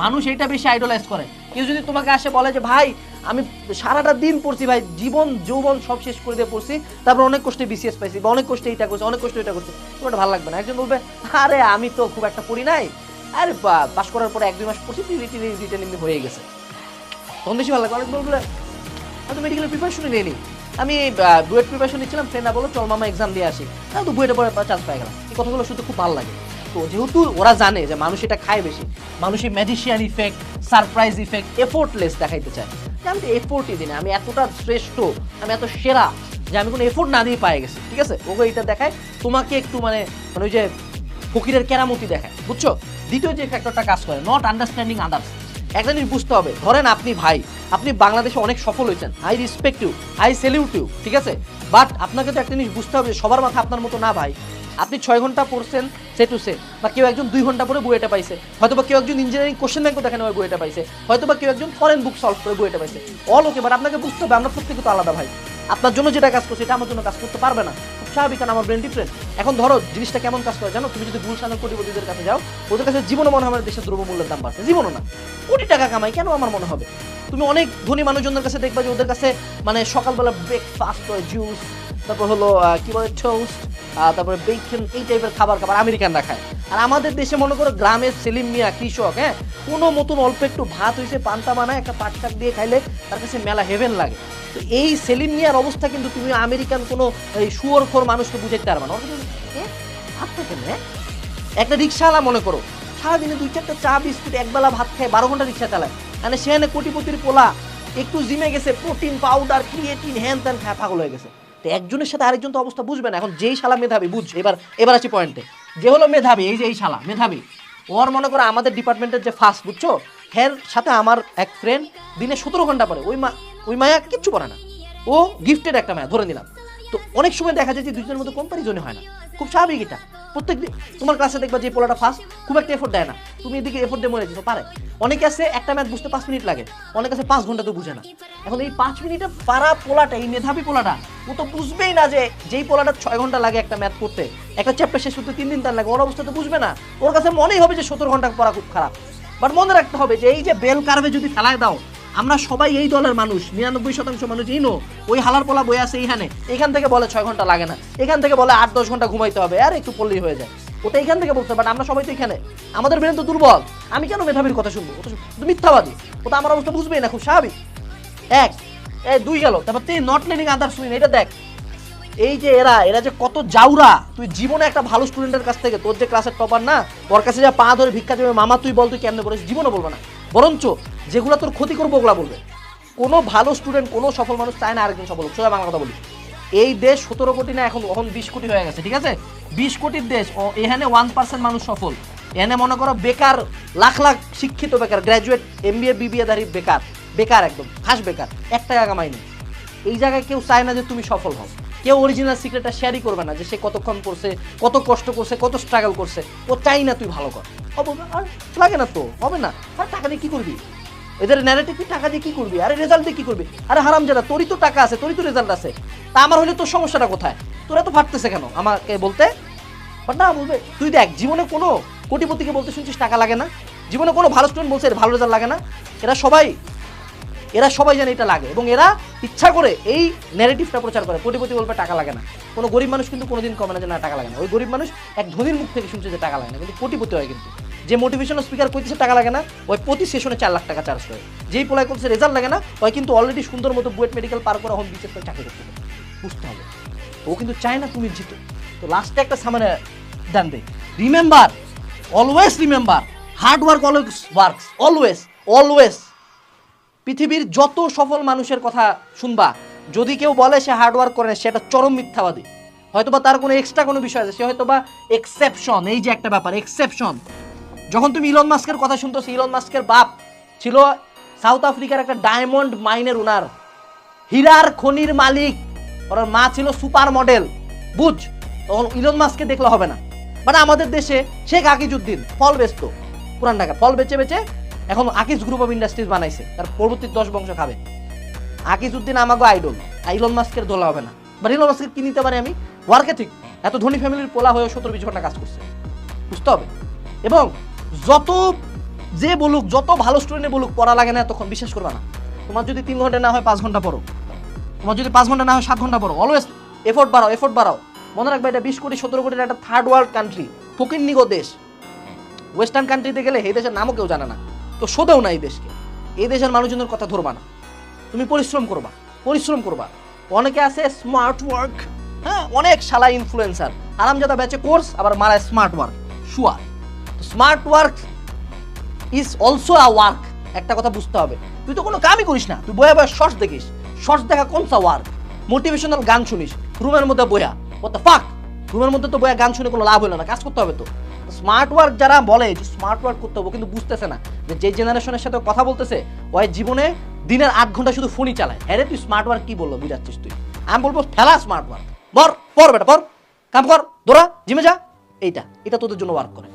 মানুষ এটা বেশি আইডলাইজ করে। কেউ যদি তোমাকে আসে বলে যে, ভাই, আমি সারাটা দিন পড়ছি, ভাই, জীবন, যৌবন সব শেষ করে দিয়ে পড়ছি, তারপর অনেক কষ্টে বিসিএস পাইছি বা অনেক কষ্টে এটা করছি, অনেক কষ্টে এটা করছি। তোমার ভালো লাগবে না? একজন বলবে, আরে, আমি তো খুব একটা পড়ি নাই। আরে পাস করার পরে এক দুই মাস পড়ছি রিটেল এমনি হয়ে গেছে। তখন বেশি ভালো লাগবে। অনেক বলবে আমি তো মেডিকেলের প্রিপারেশনই নিইনি। আমি বুয়েট প্রিপারেশন নিচ্ছিলাম ফ্রেন্ডরা বলো, চল মামা এক্সাম দিয়ে আসি। আমি তো বুয়েটে পরে চান্স পাই গেলাম। এই কথাগুলো শুনতে খুব ভালো লাগে। তো যেহেতু ওরা জানে যে মানুষ এটা খায় বেশি মানুষের magician effect surprise effect effortless দেখাইতে চায়। যে আমি তো এফোর্টই দিই আমি এতটা শ্রেষ্ঠ, আমি এত সেরা যে আমি কোনো এফোর্ট না দিয়ে পাই গেছি, ঠিক আছে? ওকে এটা দেখায়, তোমাকে একটু মানে মানে ওই যে ফকিরের কেরামতি দেখায়, বুঝছ? দ্বিতীয় যে ফ্যাক্টরটা কাজ করে নট আন্ডারস্ট্যান্ডিং আদার্স একটা জিনিস বুঝতে হবে, ধরেন আপনি ভাই, আপনি বাংলাদেশে অনেক সফল হয়েছেন I respect you I salute you ঠিক আছে? বাট আপনাকে তো একটা জিনিস বুঝতে হবে সবার মাথা আপনার মতো না ভাই। আপনি ছয় ঘণ্টা পড়ছেন, সে টু সে। বা কেউ একজন দুই ঘণ্টা পরে বইটা পাইছে। হয়তো বা কেউ একজন ইঞ্জিনিয়ারিং কোশ্চেন ব্যাংকও দেখেন ওই বইটা পাইছে। হয়তো বা কেউ একজন ফরেন বুক সলভ করে বইটা পাইছে। অল ওকে বাট আপনাকে বুঝতে হবে, আমরা প্রত্যেকে তো আলাদা ভাই। আপনার জন্য যেটা কাজ করছে, এটা আমার জন্য কাজ করতে পারবে না। খুব স্বাভাবিক, কারণ আমার ব্রেন ডিফারেন্ট এখন ধরো, জিনিসটা কেমন কাজ করে জানো? তুমি যদি গুলশানের কোটিপতিদের কাছে যাও, ওদের কাছে জীবনও মনে হয় দেশের দ্রব্যমূল্যের দাম বাড়ছে। জীবনও না। কোটি টাকা কামাই কেন আমার মনে হবে? তুমি অনেক ধনী মানুষজনদের কাছে দেখবা যে ওদের কাছে মানে সকালবেলা ব্রেকফাস্ট হয় জুস তারপর হলো কি বলে টোস্ট তারপরে বেকন এই টাইপের খাবার খাবার আমেরিকানরা খায়। আর আমাদের দেশে মনে করো গ্রামের সেলিম মিয়া কৃষক হ্যাঁ কোনো মতন অল্প একটু ভাত হয়েছে পান্তা বানায়, একটা পাট শাক দিয়ে খাইলে তার কাছে মেলা হেভেন লাগে। তো এই সেলিম মিয়ার অবস্থা কিন্তু তুমি আমেরিকান কোনো, এই শুয়োর খোর মানুষকে বুঝাইতে পারবে না? একটা রিক্সাওয়ালা মনে করো, সারাদিনে দুই চারটা চা, বিস্কুট, একবেলা ভাত খায়, বারো ঘণ্টা রিক্সা চালায়। মানে সেখানে কোটিপতির পোলা, একটু জিমে গেছে প্রোটিন পাউডার ক্রিয়েটিন হ্যান ত্যান খায়, পাগল হয়ে গেছে। তো একজনের সাথে আরেকজন তো অবস্থা বুঝবে না। এখন যেই শালা মেধাবী বুঝছে এবার এবার আসি পয়েন্টে যে হলো মেধাবী, এই যে এই শালা, মেধাবী। ওর মনে করো আমাদের ডিপার্টমেন্টের যে ফার্স্ট বুঝছ? হের সাথে আমার এক ফ্রেন্ড দিনে সতেরো ঘণ্টা পরে ওই মা, ওই মায়া কিচ্ছু করে না। ও গিফটেড একটা মায়া, ধরে নিলাম। তো অনেক সময় দেখা যায় যে দুজনের মধ্যে কম্পারিজনে হয় না। খুব স্বাভাবিক এটা। প্রত্যেক তোমার ক্লাসে দেখবা যে পোলাটা ফার্স্ট খুব একটা এফোর্ট দেয় না। তুমি এদিকে এফোর্ট দিয়ে মরে যেতে পারে। অনেকে আছে, একটা ম্যাথ বুঝতে পাঁচ মিনিট লাগে। অনেক আছে, পাঁচ ঘণ্টা তো বুঝে না। এখন এই পাঁচ মিনিটে পারা পোলাটা, এই মেধাবী পোলাটা, ও তো বুঝবেই না যে যেই পোলাটা ছয় ঘণ্টা লাগে একটা ম্যাথ করতে। একটা চ্যাপ্টার শেষ করতে তিন দিন তার লাগে, ওর অবস্থা তো বুঝবে না। ওর কাছে মনেই হবে যে সতেরো ঘণ্টা পড়া খুব খারাপ। বাট মনে রাখতে হবে যে এই যে বেল কার্ভে যদি ফেলায় দাও আমরা সবাই এই দলের মানুষ, নিরানব্বই শতাংশ মানুষ এই নো ওই হালার পোলা বই আছে এইখানে। এখান থেকে বলে ছয় ঘণ্টা লাগে না। এখান থেকে বলে আট, দশ ঘণ্টা ঘুমাইতে হবে। আর, একটু পড়লেই হয়ে যায়। ওটা এখান থেকে বলতে বাট আমরা সবাই তো এখানে। আমাদের ব্রেন তো দুর্বল। আমি কেন মেধাবীর কথা শুনব? ওটা মিথ্যাবাদী। ওটা আমার অবস্থা বুঝবেই না, খুব স্বাভাবিক। এক, এই দুই গেল। তারপর তুই নট লিভিং আদার্স উইন এটা দেখ। এই যে এরা এরা যে কত জাউরা। তুই জীবনে একটা ভালো স্টুডেন্টের কাছ থেকে, তোর যে ক্লাসের টপার না, ওর কাছে যা পা ধরে ভিক্ষা দেবে, মামা, তুই বল, তুই কেমনে করিস জীবনে বলব না। বরঞ্চ যেগুলো তোর ক্ষতি করব ওগুলা বলবে। কোনো ভালো স্টুডেন্ট কোনো সফল মানুষ চায় না আরেকজন সফল। সোজা বাংলা কথা বলি। এই দেশ সতেরো কোটি না, এখন এখন বিশ কোটি হয়ে গেছে, ঠিক আছে? বিশ কোটির দেশ এখানে ওয়ান পার্সেন্ট মানুষ সফল। এখানে মনে করো বেকার, লাখ লাখ শিক্ষিত বেকার graduate M B A BBA ধারী বেকার। বেকার একদম খাস বেকার। এক টাকা কামাই নেই। এই জায়গায় কেউ চায় না যে তুমি সফল হও। কেউ অরিজিনাল সিক্রেটটা শেয়ারই করবে না যে সে কতক্ষণ করছে, কত কষ্ট করছে, কত স্ট্রাগল করছে। ও চাই না তুই ভালো কর। আর লাগে না তো, হবে না। আর টাকা দিয়ে কী করবি? এদের ন্যারেটিভ তুই টাকা দিয়ে কি করবি? আরে রেজাল্ট দিয়ে কি করবি? আরে হারাম যারা তোরই তো টাকা আছে, তোরই তো রেজাল্ট আছে। তা আমার হলে তোর সমস্যাটা কোথায়? তোরা তো ফাটতেছে কেন? আমাকে বলতে? বাট না, বলবে। তুই দেখ, জীবনে কোনো কোটিপতিকে বলতে শুনছিস টাকা লাগে না? জীবনে কোনো ভালো স্টুডেন্ট বলছে ভালো রেজাল্ট লাগে না? এরা সবাই এরা সবাই জানে এটা লাগে এবং এরা ইচ্ছা করে এই ন্যারেটিভটা প্রচার করে। কোটিপতি বলবে টাকা লাগে না। কোনো গরিব মানুষ কিন্তু কোনোদিন কমে না যে, না, টাকা লাগে না। ওই গরিব মানুষ এক ধনীর মুখ থেকে শুনছে যে, টাকা লাগে না। কিন্তু কোটিপতি হয় কিন্তু। যে মোটিভেশনাল স্পিকার কইতেছে, টাকা লাগে না, ওই প্রতি সেশনে চার লাখ টাকা চার্জ করে। যেই পোলায় করছে রেজাল্ট লাগে না, ওই কিন্তু অলরেডি সুন্দর মতো বুয়েট মেডিকেল পার করে হোম বিশেষ করে চাকরি করতে। বুঝতে হবে। ও কিন্তু চায় না তুমি জিতো। তো লাস্টে একটা সামনে দেন they remember always remember hard work always works always always পৃথিবীর যত সফল মানুষের কথা শুনবা, যদি কেউ বলে সে হার্ডওয়ার্ক করে সেটা চরম মিথ্যাবাদী। হয়তোবা তার কোনো এক্সট্রা কোনো বিষয় আছে, সে হয়তোবা এক্সেপশন এই যে একটা ব্যাপার এক্সেপশন যখন তুমি ইলন মাস্কের কথা শুনতো ইলন মাস্কের বাপ ছিল সাউথ আফ্রিকার একটা ডায়মন্ড মাইনের উনার। হীরার খনির মালিক। ওর মা ছিল সুপার মডেল বুঝ? তখন ইলন মাস্ককে দেখলে হবে না। মানে আমাদের দেশে শেখ আকিজুদ্দিন ফল বেচতো। পুরান ঢাকা, ফল বেচে বেচে এখন আকিজ গ্রুপ অফ ইন্ডাস্ট্রিজ বানাইছে, তার পরবর্তী দশ বংশ খাবে। আকিজুদ্দিন আমাকে আইডল আর ইলন মাস্কের দোলা হবে না। বাট ইলন মাস্কের কি পারি আমি? ওয়ার্কে ঠিক এত ধনী ফ্যামিলির পোলা হয়ে সত্তর বিশ ঘণ্টা কাজ করছে। বুঝতে হবে? এবং যত যে বলুক, যত ভালো স্টুডেন্টে বলুক, পড়া লাগে না তখন বিশ্বাস করবে না। তোমার যদি তিন ঘণ্টা না হয়, পাঁচ ঘণ্টা পড়ো। তোমার যদি পাঁচ ঘণ্টা না হয়, সাত ঘণ্টা পড়ো। অলওয়েজ এফোর্ট বাড়াও এফোর্ট বাড়াও। মনে রাখবে, এটা বিশ কোটি, সতেরো কোটির একটা থার্ড ওয়ার্ল্ড কান্ট্রি ফকিন্নিগো দেশ। ওয়েস্টার্ন কান্ট্রিতে গেলে এই দেশের নামও কেউ জানে না। কেউ শোধেও না এই দেশকে। এই দেশের মানুষজনের কথা ধরবা না। তুমি পরিশ্রম করবা পরিশ্রম করবা। অনেকে আছে স্মার্ট ওয়ার্ক হ্যাঁ অনেক শালা ইনফ্লুয়েন্সার আরামজাদা ব্যাচে কোর্স আবার মারায় smart work sure smart work is also a work একটা কথা বুঝতে হবে। তুই তো কোনো কামই করিস না। তুই বয়া বয়া শর্টস দেখিস। শর্টস দেখা কোন সা ওয়ার্ক মোটিভেশনাল গান শুনিস। রুমের মধ্যে বয়া। ওটা ফাক রুমের মধ্যে তো বয়া গান শুনে কোনো লাভ হলো না। কাজ করতে হবে তো। স্মার্ট ওয়ার্ক যারা বলে যে স্মার্ট ওয়ার্ক করতে হবে কিন্তু বুঝতেছে না যে যে জেনারেশনের সাথে কথা বলতেছে, ওই জীবনে দিনের আট ঘণ্টা শুধু ফোনই চালায়। হ্যাঁ তুই স্মার্ট ওয়ার্ক কি বলল বুঝাচ্ছিস তুই? আমি বলব, ফেলা স্মার্ট ওয়ার্ক। বর পর বেটা পর কাম কর দোরা জিমে যা, এইটা, এটা তোদের জন্য ওয়ার্ক করে।